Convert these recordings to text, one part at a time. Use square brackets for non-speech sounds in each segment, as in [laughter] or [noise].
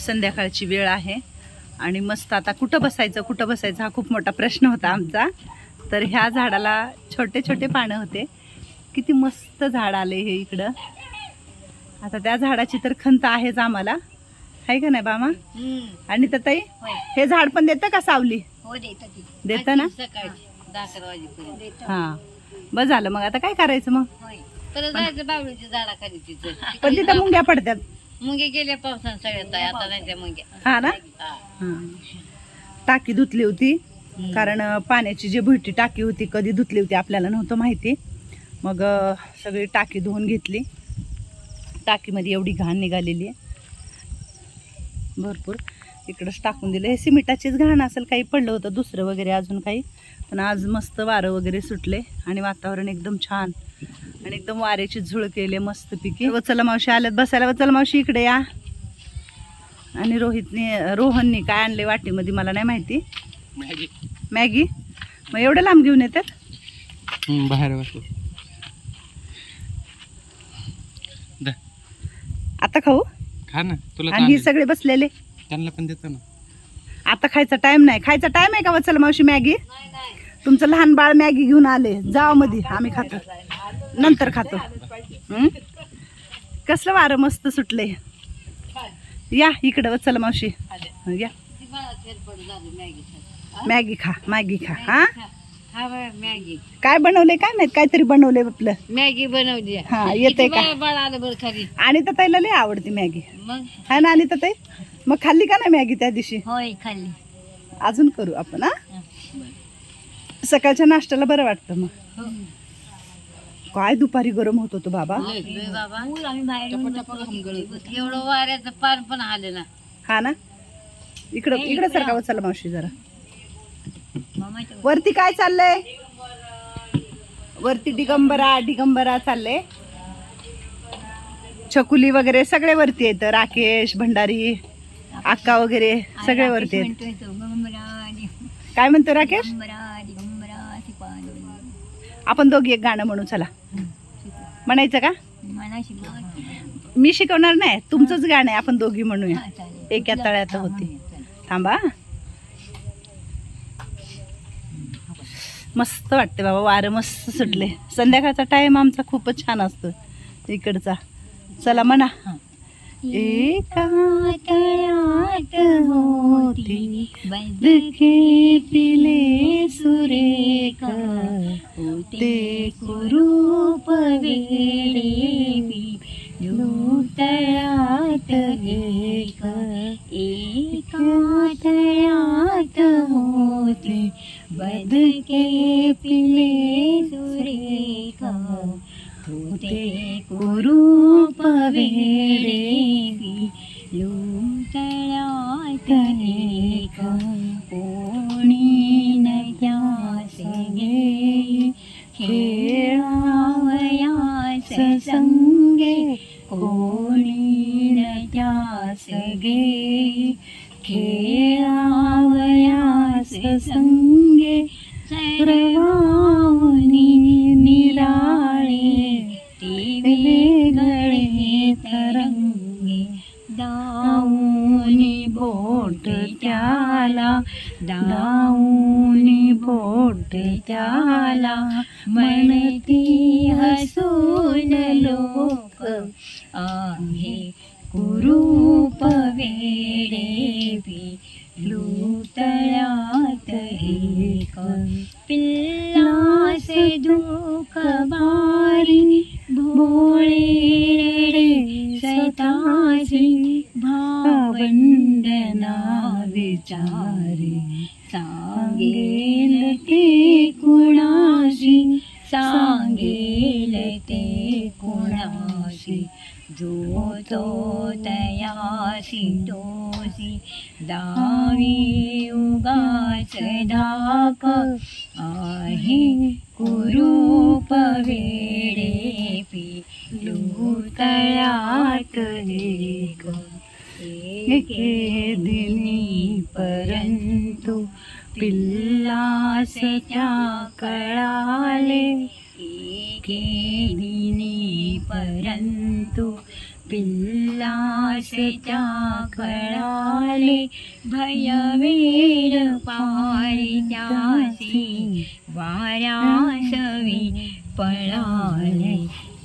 संध्याकाळची वेळ आहे. आणि मस्त आता कुठं बसायचं कुठं बसायचं हा खूप मोठा प्रश्न होता आमचा. तर ह्या झाडाला छोटे छोटे पानं होते. किती मस्त झाड आले हे इकडं. आता त्या झाडाची तर खंत आहेच आम्हाला. आहे का नाही बामा? आणि तर ताई. हे झाड पण देतं का सावली? हो देतं ना? हां. बस झालं मग. आता काय करायचं मग? पण तिथं. मुंग्या पडतात. मुंगे गेल्या पावसानं सगळ्यात आहे, आता नाही त्या हा ना? हा. टाकी धुतली होती कारण अं, पाण्याची जी भुईटी टाकी होती कधी धुतली होती आपल्याला नव्हतं माहिती. मग अं, सगळी टाकी धुवून घेतली. टाकीमध्ये एवढी घाण निघालेली आहे. भरपूर. इकडंच टाकून दिलं. हे सिमेंटाचीच घाण असेल काही पडलं होतं दुसरं वगैरे अजून काही. पण आज मस्त वारं वगैरे सुटले आणि वातावरण एकदम छान. आणि एकदम वाऱ्याची झुळ केली मस्त पिकी वचला मावशी आल्यात बसायला. वचला मावशी इकडे या. आणि रोहितने रोहनने काय आणले वाटीमध्ये मला नाही माहिती. मॅगी. मग? एवढं लांब घेऊन येतात? बाहेर आता खाऊ? खा ना तुला आणि हे सगळे बसलेले? त्यांना पण देतो ना. आता खायचा टाइम नाही. खायचा टाइम आहे का? वचल मावशी मॅगी? तुमचं लहान बाळ मॅगी घेऊन आले. जावमध्ये आम्ही खातो. नंतर खातो? कसलं वारं मस्त सुटले या इकडं वचल मावशी. या. मॅगी खा मॅगी खा. हा? हा मॅगी काय बनवले काय माहीत? काहीतरी बनवले आपलं. मॅगी बनवली. हा येते का? आणि तर ताईला लय आवडते मॅगी. हा ना आणि तर ताई? मग खाल्ली का नाही मॅगी त्या दिवशी? होय खाल्ली. अजून करू आपण हा. सकाळच्या नाश्त्याला बरं वाटतं मग. हो. काय दुपारी गरम होत होतं बाबा? लय बाबा. आम्ही बाहेर एवढं वाऱ्याचं पान पण आलं ना. हा ना? इकडं इकडं सारखा वचला मावशी जरा. वरती काय चाललंय? वरती दिगंबरा दिगंबरा चालले छकुली वगैरे सगळे वरती येत राकेश भंडारी अक्का वगैरे सगळे वरती आहेत. काय म्हणतो राकेश? आपण दोघी एक गाणं म्हणू चला. म्हणायचं का? मी शिकवणार नाही तुमचंच गाणं आहे आपण दोघी म्हणूया. एका तळ्यात होती. थांबा. मस्त वाटते बाबा वारं मस्त सुटले संध्याकाळचा टाइम आमचा खूपच छान असतो. इकडचा. चला म्हणा. एका तळ्यात होती बदके पिले सुरेख होते कुरूप वेडेवी तळ्यात एक एका होती होते बदके पिले सुरेख होते कुरूप वेडेवी वेगळे तरंगे दाऊनी बोट त्याला दाऊनी बोट त्याला. म्हणती हसून लोक आम्ही कुरूप वेडे लुतळ्यात एक पिल्ला से दुख बारी भोळे सतासी भावंदना विचारी सांगेल ते कुणाशी? सांगेल ते कुणाशी? जो तो तयासी तो दिनी परंतु पिल्लासच्या कळाले भयवीर पारित्यासी वाऱ्यासवी पळाले.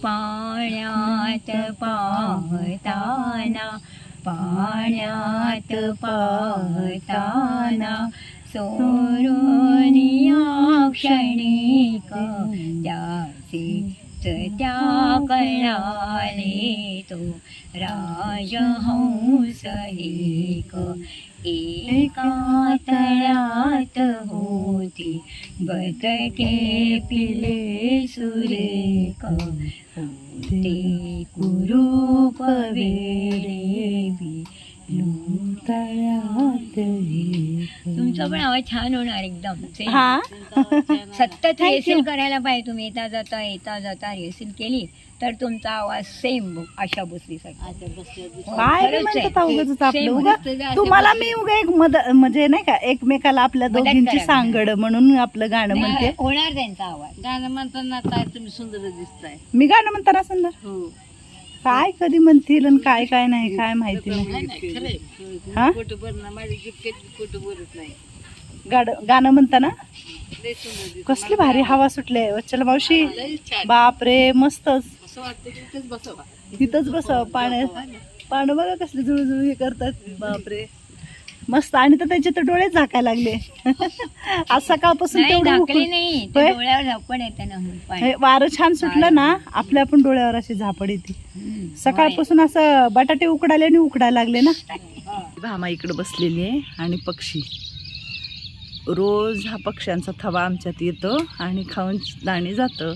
पाण्यात पाहताना पाण्यात पाहताना सोरोनिया क्षणिक त्यासी त्या कळाले तो राजहंस एक एका तळ्यात होती बदके पिले सुरेख होते कुरूप आवाज छान होणार एकदम. हा? सतत रिहर्सल करायला पाहिजे तुम्ही. येता जाता येता जाता रिहर्सल केली तर तुमचा आवाज सेम आशा भोसलीसाठी काय रे म्हणतात उगाच आपलं? उगा तुम्हाला मी उगा एक मद म्हणजे नाही का एकमेकाला आपल्या मदत दोघींची. सांगड म्हणून आपलं गाणं म्हणते. होणार त्यांचा आवाज. गाणं म्हणताना काय तुम्ही सुंदर दिसताय. मी गाणं म्हणताना सुंदर? हो. काय कधी म्हणतील आणि काय काय नाही काय माहिती नाही नाही. नाही खरंय. हा? खोटं बोलणं माझी गिफ्ट खोटं बोलत नाही. गाड गाणं म्हणताना? कसली भारी हवा सुटले वच्चल मावशी. छान बापरे मस्तच असं वाटतं की इथेच बसावा तिथंच बसावं पाण्यात पानं बघा कसले जुळजुळ हे करतात. बापरे. मस्त. आणि तर त्याचे तर डोळे झाकायला लागले. आज सकाळपासून तेवढं झाकली उकळून- नाही. ते होय? डोळ्यावर झापण येतं ना पाणी. हे वारं छान सुटलं ना आपल्या पण डोळ्यावर अशी झापड येते. सकाळपासून असं बटाटे उकडाले आणि उकडायला लागले ना. भामा इकडे बसलेली आहे आणि पक्षी. रोज हा पक्ष्यांचा थवा आमच्यात येतो आणि खाऊन दाणी जातं.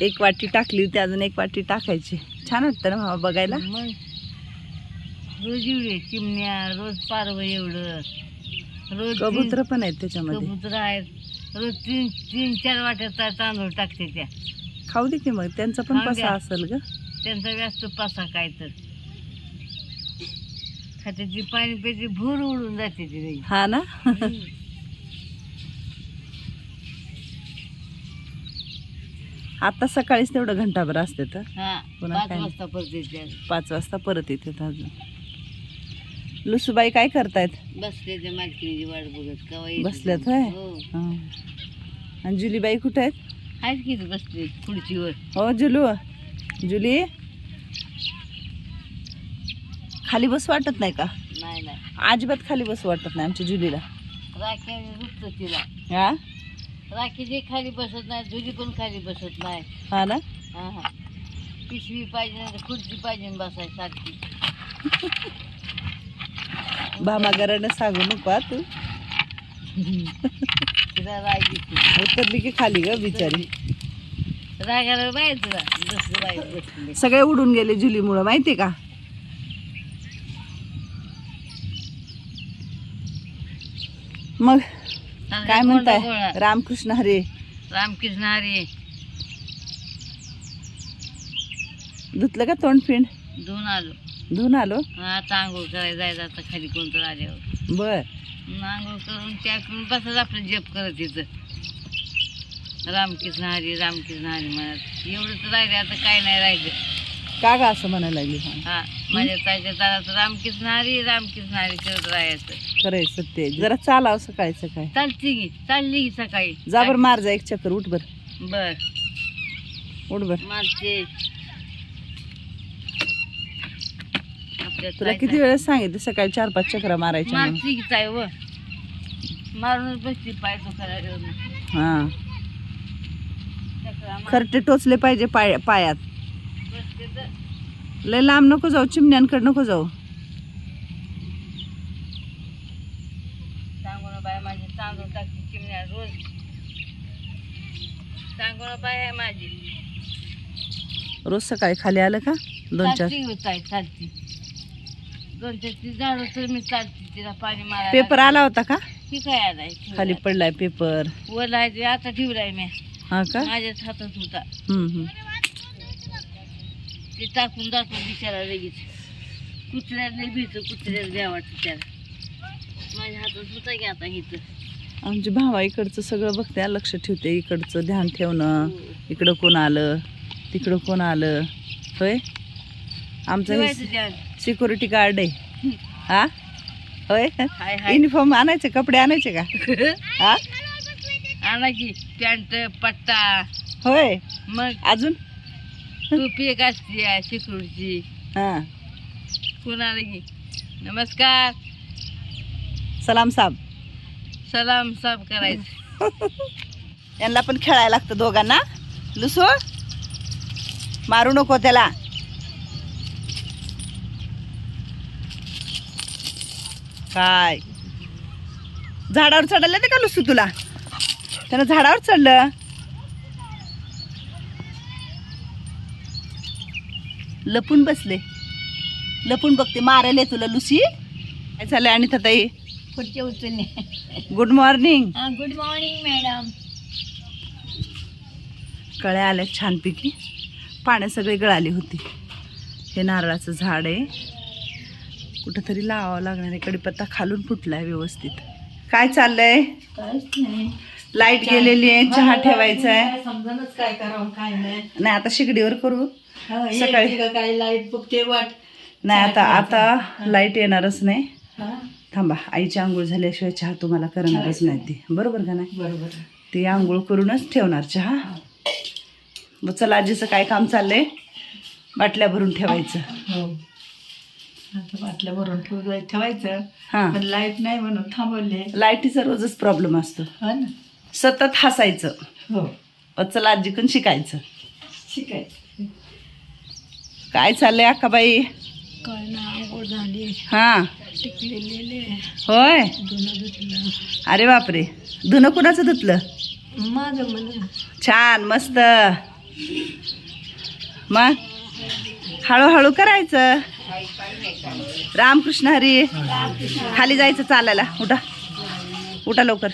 एक वाटी टाकली होती अजून एक वाटी टाकायची. छान वाटतं ना भामा बघायला? मग रोज एवढे चिमण्या रोज पारवं एवढं. रोज कबूतर पण आहेत त्याच्यामध्ये. कबूतर आहेत. रोज तीन तीन चार वाट्याचा तांदूळ टाकते त्या. खाऊ दे की मग त्यांचा पण खाऊ पसा. असेल ग. त्यांचा व्यास्त पासा काय तर. खात्याची पाणी प्यायची भूर उडून जाते ती. हा ना? आता सकाळीच तेवढं घंटाभर असते तर. हा पुन्हा पाच काय? वाजता परत येते. पाच वाजता परत येते अजून. लुसूबाई काय करतायत? बसले ते मालकीची वाट बघत. कवा येते बसल्यात ते. होय? हो. हा. आणि जुलीबाई कुठे आहेत? आहेत बसले खुर्चीवर हो जुलू. जुली? खाली बस वाटत नाही का? नाही नाही. अजिबात खाली बस वाटत नाही आमच्या जुलीला. रुपत तिला हा? राखी जे खाली बसत नाही जुली पण खाली बसत नाही. हा ना? हा हा. पिशवी पाहिजे खुर्ची पाहिजे बसाय सारखी. भामागरानं सांगू नको तू. तिला राग येते. उतरली की खाली ग बिचारी. रागाला तुला सगळे उडून गेले जुलीमुळं माहितीये का? मग काय म्हणताय? रामकृष्ण हरे. रामकृष्ण हरे. धुतलं का तोंड फिंड दोन आलो. धुवून आलो? आता आंघोळ करायला जायचं आता खाली कोणतं आल्यावर. बर. आंघोळ करून त्या करून बसत आपलं जप करत तिथं रामकृष्ण हरी रामकृष्ण हरी म्हणत. एवढं तर राहिलं आता काय नाही राहिलं का ग असं म्हणायला लागली हा. हा माझ्या ताईच्या तारात रामकृष्ण हरी रामकृष्ण हरी करत राहायचं. करायचं ते जरा चालाव सकाळी सकाळी चालती की चालली की सकाळी. जा बर मार जा एक चक्कर उठ बर. बर. उठ बर. मारते. आपल्या तुला ताई- किती वेळेस सांगितलं सकाळी चार पाच चक्रा मारायच्या म्हणून. मारती की ताई व. मारूनच बसती पाय दुखायला हा. चक्रा मार- खरटे टोचले पाहिजे पाय पायात. लय लांब नको जाऊ चिमण्यांकडे नको जाऊ. रोज. सांगून बाय आहे माझी. रोज सकाळी खाली आलं का? दोन चार. चालती दोन चार तर मी चालते तिला पाणी मारा पेपर आला होता का? आलाय? खाली पडलाय पेपर ते आता ठेवलाय मी. हा का? माझ्याच हातात होता. ते टाकून जातो बिचारा लगेच. कुत्र्याला भीतो कुत्र्याला द्या वाटतं त्याला. माझ्या हातात होता की आता इथं आमची भावा इकडचं सगळं बघते लक्ष ठेवते इकडचं ध्यान ठेवणं. इकडं कोण आलं तिकडं कोण आलं. होय? आमचं. सिक्युरिटी गार्ड आहे. [laughs] हा? होय? युनिफॉर्म आणायचे कपडे आणायचे का? [laughs] हा? आणा की पॅन्ट पट्टा. होय. मग? अजून? टोपी एक असते शिकरूची. हा. कुणाला की? नमस्कार. सलाम साहेब सलाम साफ करायचं. [laughs] यांना पण खेळायला लागतं दोघांना. लुसो मारू नको त्याला. काय? झाडावर चढायला ते का लुसू तुला? त्यानं झाडावर चढलं? लपून बसले. लपून बघते मारायला तुला लुसी काय झालंय आणि ताई? पुढचे उचलणे. Good morning good morning madam कळ्या आल्या छानपैकी. पाण्यात सगळी गळाली होती. हे नारळाचं झाड आहे. कुठंतरी लावावं लागणार आहे. कडीपत्ता खालून फुटलाय व्यवस्थित. काय चाललंय? लाइट गेलेली आहे. चहा ठेवायचा आहे समजणच काय करावं काय नाही आता शिगडीवर करू. सकाळी. काय लाइट बघते वाट. नाही आता आता लाइट येणारच नाही. थांबा आईची आंघोळ झाल्याशिवाय चहा तुम्हाला करणारच नाही ती. बरोबर का नाही? बरोबर. ती आंघोळ करूनच ठेवणार चहा. मग चला आजीचं काय काम चाललंय? बाटल्या भरून ठेवायचं. हो. आता बाटल्या भरून ठेवलं ठेवायचं. हां. पण लाइट नाही म्हणून थांबवले. लाईटीचा रोजच प्रॉब्लेम असतो. हा सतत हसायचं. हो. चला आजीकडून शिकायचं. शिकायचं. काय चाललंय अक्काबाई काय ना आंघोळ झाली. हां. टिकलेले. होय? धुणं धुतलं. अरे बापरे. धुणं कुणाचं धुतलं? माझं म्हण छान मस्त. मग? हळूहळू करायचं. रामकृष्ण हरी. खाली जायचं चालायला. उठा. उठा लवकर.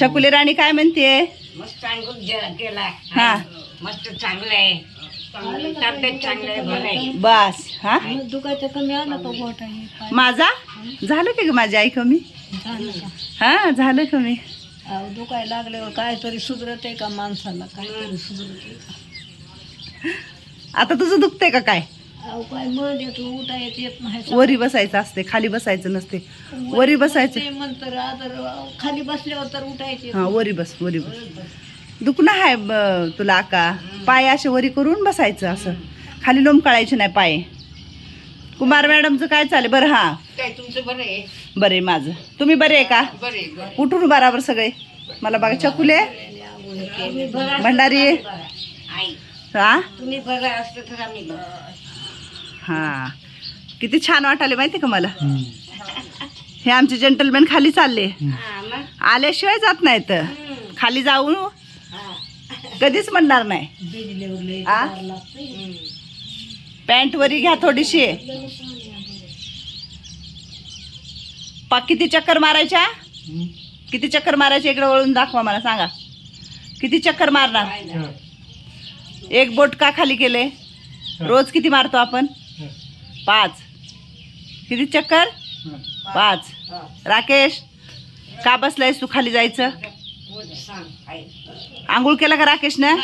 छकुली राणी काय म्हणते मस्त अंगून केला. हा. मस्त चांगलं आहे तब्येत चांगलं आहे बरं आहे. बस हा? दुखायचं कमी आलं बोटा माझा? झालं की ग माझी आई कमी? हा झालं कमी. दुखायला लागल्यावर काहीतरी सुधरत आहे का माणसाला? काहीतरी सुधरत आता तुझं दुखतंय का काय? अहो काय मध येतो उठा येत येत नाही वरी बसायचं असते खाली बसायचं नसते. वरी बसायचं. ते म्हणतर आता खाली बसल्यावर तर उठायचे हा वरी बस वरी बस. दुखणं आहे ब- तुला आका. पाय असे वरी करून बसायचं असं. खाली लोंबकाळायचे नाही पाय. कुमार मॅडमचं काय चालेल बरं हा. काय तुमचं बरं आहे? बरं आहे माझं. तुम्ही बरे आहे का? बरं बरं उठून बराबर सगळे. मला बघा चकुले भंडारी आई. हा? तुम्ही बरं असलं तर आम्ही बरं. हा. किती छान वाटाले माहिती का मला? हे आमचे जेंटलमॅन खाली चालले. हा मग? आल्याशिवाय जात नाहीत. खाली जाऊन कधीच म्हणणार नाही. आ? गार लागतंय. पॅन्ट वरी घ्या थोडीशी. पा किती चक्कर मारायच्या? किती चक्कर मारायच्या इकडे वळून दाखवा मला सांगा. किती चक्कर मारणार? एक बोट का खाली केले? रोज किती मारतो आपण? पाच. किती चक्कर? पाच. राकेश का बसलायस तू खाली जायचं? आंघोळ केला का राकेशनं?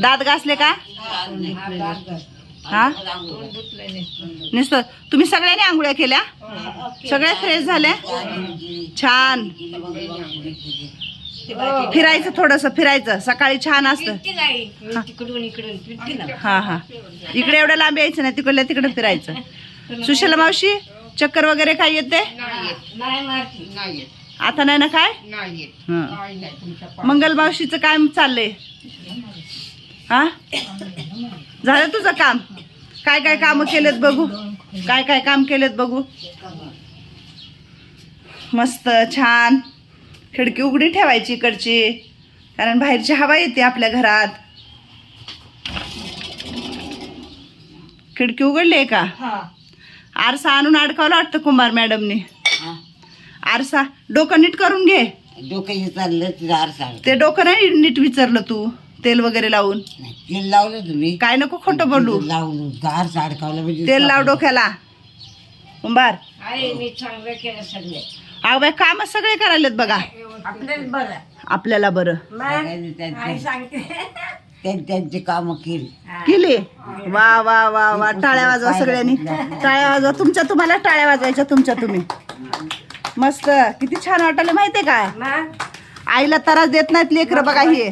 दात घासले का? हा? नुसतं. तुम्ही सगळ्यांनी आंघोळ्या केल्या? सगळ्या फ्रेश झाल्या छान. फिरायचं थोडस फिरायचं. सकाळी छान असतं. हा. हा इकडे एवढं लांब यायचं नाही तिकडल्या तिकडे फिरायचं. सुशीला मावशी चक्कर वगैरे काय येते? नाही आता नाही ना काय? नाही हं. काय चाललंय. हा? झालं तुझं काम? काय काय काम केलेत बघू? काय काय काम केलेत बघू? मस्त छान. खिडकी उघडी ठेवायची इकडची. कारण बाहेरची हवा येते आपल्या घरात. खिडकी उघडली आहे का? आरसा आणून अडकावला वाटतं कुंभार मॅडमने. आरसा डोकं नीट करून घे. डोकं हे चाललं जार सांग ते डोकं नाही नीट विचारलं तू तेल वगैरे लावून. तेल लावलं तुम्ही. काय नको खोटं बोलू. लावून गार अडकावलं म्हणजे तेल लाव डोक्याला. कुंभार आहे मी चांगलं केलं सगळे. अगं बाई काम सगळे करायलेत बघा. आपल्याला बरं. आपल्याला बरं. सांगायचं त्यांचं. सांगते. त्यांची कामं केली. केली? वा वा वा वा. टाळ्या वाजवा सगळ्यांनी. टाळ्या वाजवा. तुमच्या तुम्हाला टाळ्या वाजवायच्या तुमच्या तुम्ही. मस्त. किती छान वाटलं माहितीये काय आईला त्रास देत नाहीत लेकर बघा हे.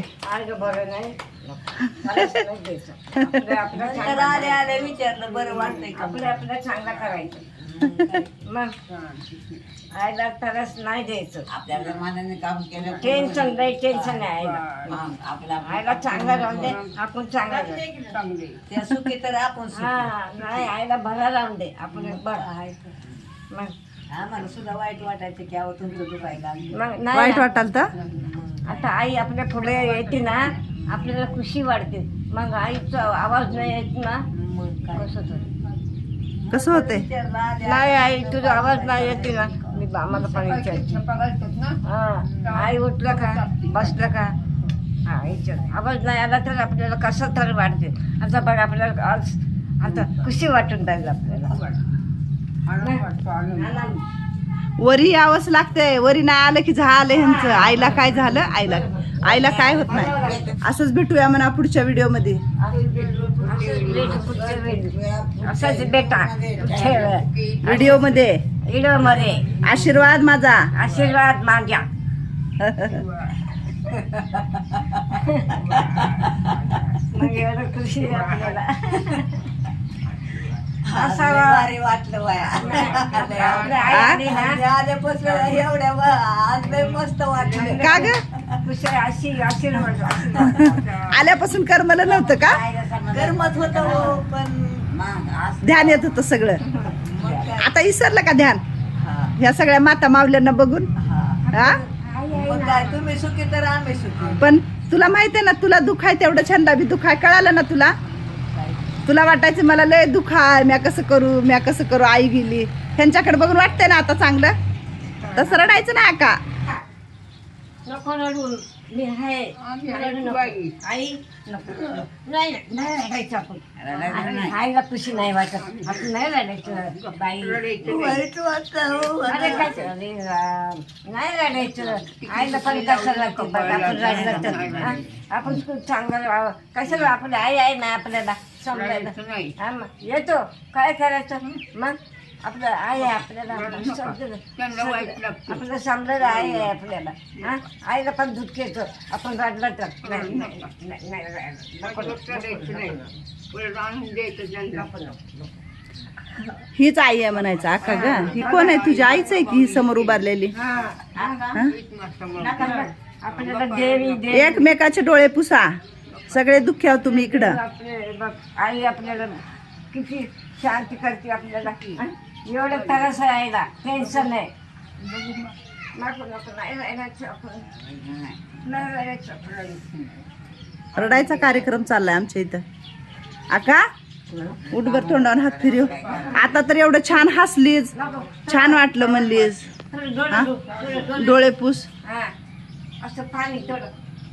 आले आले विचारलं बरं वाटतंय का? आपलं आपलं चांगलं करायचं. मग? आयला तरच नाही द्यायचं. आपल्याला मनाने काम केलं टेन्शन नाही टेन्शन नाही आयला मग आपला आयला चांगलं राहून दे आपण चांगलं राहू दे. त्या सुखी तर आपण सुखी. हा नाही आयला भरा राहून दे. आपण बरं आहे. मग? आम्हाला सुद्धा वाईट वाटायचं की अहो तुमचं दुखायला लागलं. मग नाही वाईट ना. वाटाल तर? आता आई आपल्या पुढे येते ना आपल्याला खुशी वाटते. मग आईचा आवाज नाही येत ना. मग काय? कसं तरी? कसं होते विचारलं आले नाही आई तुझा आवाज नाही येते ना. मी आम्हाला पण विचारते. हा. आई उठलं का? बसलं का? हा विचार आवाज नाही आला तर आपल्याला कसं तर वाटते. आता बघ आपल्याला आज आता खुशी वाटून राहील आपल्याला. वरी यावंच लागतंय. वरी नाही आलं की झालं ह्यांचं. आईला काय झालं? आईला आईला काय होत नाही. असंच भेटूया म्हणा पुढच्या व्हिडिओमध्ये असंच बेटा ठेव. व्हिडिओमध्ये व्हिडिओमध्ये आशीर्वाद माझा. आशीर्वाद माझ्या. [laughs] मग एवढं खुशी आपल्याला. [laughs] भारी वाटलं आल्यापासून एवढ्या वा- आज लय मस्त वाटलं. का ग? आल्यापासून करमलं नव्हतं का? गरमत होत हो पण ध्यान येत होतं सगळं. मग काय आता विसरलं का ध्यान? हा, ह्या सगळ्या माता मावल्यांना बघून? हा. हा? मग काय तुम्ही सुखी तर आम्ही सुखी. पण तुला माहिती आहे ना तुला दुःख आहे तेवढं छंदा बी दुःख आहे कळालं ना तुला? तुला वाटायचं मला लय दुःख आहे म्या कसं करू म्या कसं करू आई गेली. ह्यांच्याकडे बघून वाटतंय ना आता चांगलं? तसं रडायचं ना का? नको रडू. मी आहे. रडू नको. आई नको नाही नाही रडायचं आपण. रडायचं नाही. आईला खुशी नाही वाटत. आपण नाही रडायचं. बाई. वाईट वाटतं हो अरे काय ते, अरे राम. नाही रडायचं. आईला पण कसं लागतं? बघ आपण रडलं तर हा? आपण खूप चांगलं राहावं कशाला आपली आई आहे ना आपल्याला. समजायला हा मग. येतो. काय करायचं? मग आपलं आई आहे आपल्याला. समजलं आपलं समजायला आई आहे आपल्याला. हा? आईला पण दुःख येतं आपण रडलं तर. नाही नाही, नाही, नाही, रडायचं. नको, नको, नको. हीच आई आहे म्हणायचं आका ग. ही. कोण आहे? तुझी आईच आहे की ही समोर उभारलेली? हा, हा, हा? नका, नका. आपल्याला देवी देवी. एकमेकाचे डोळे पुसा. सगळे दुःखी आहोत तुम्ही इकडं. आपले बघ, आई आपल्याला किती शांती करते आपल्याला. हं? एवढं तरस राहिला टेन्शन नको नको नाही राहायचं आपण. नाही राहायचं आपल्याला. रडायचा कार्यक्रम चाललाय आमच्या इथं. आका उठभर तोंडावर हात फिरव. आता तर एवढं छान हसलीस. छान वाटलं म्हणलीस. थोडं डोळे हा? पुस. हा. असं पाणी थोडं.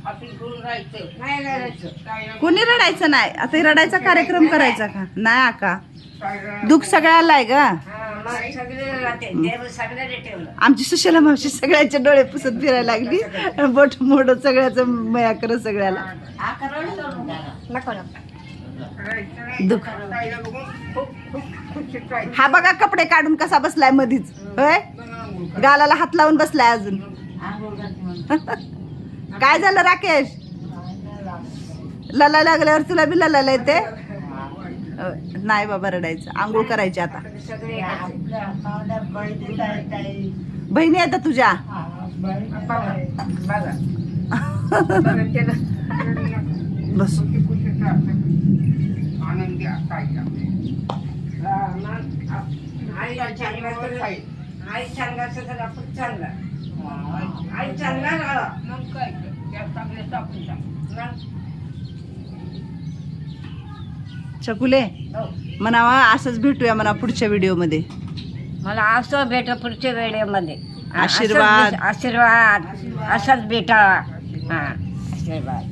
आपण घेऊन राहायचं? नाही राहायचं कोणी रडायचं नाही. आता हे रडायचा कार्यक्रम करायचा का? नाही आका. दुःख सगळ्याला आहे ग. हा, मग सगळे राहते. देव सगळ्याने ठेवलं. आमची सुशला मावशी सगळ्यांचे डोळे पुसत फिरायला लागली. बोट मोड सगळ्याचं मया करत सगळ्याला. नको. नको दुःख. हा बघा कपडे काढून कसा बसलाय मधीच. होय? गालाला हात लावून बसलाय अजून. [laughs] काय झालं राकेश लला लागल्यावर तुला बी ललायला येते नाही बाबा रडायचं आंघोळ करायची आता बहिणी आहेत तुझ्या बस आई तर आपण चांगला आई मग काय चांगले चकुले. म्हणावा असंच भेटूया म्हणा पुढच्या व्हिडिओमध्ये मला असं भेट पुढच्या वेळेमध्ये आशीर्वाद. आशीर्वाद असाच भेटा हा आशीर्वाद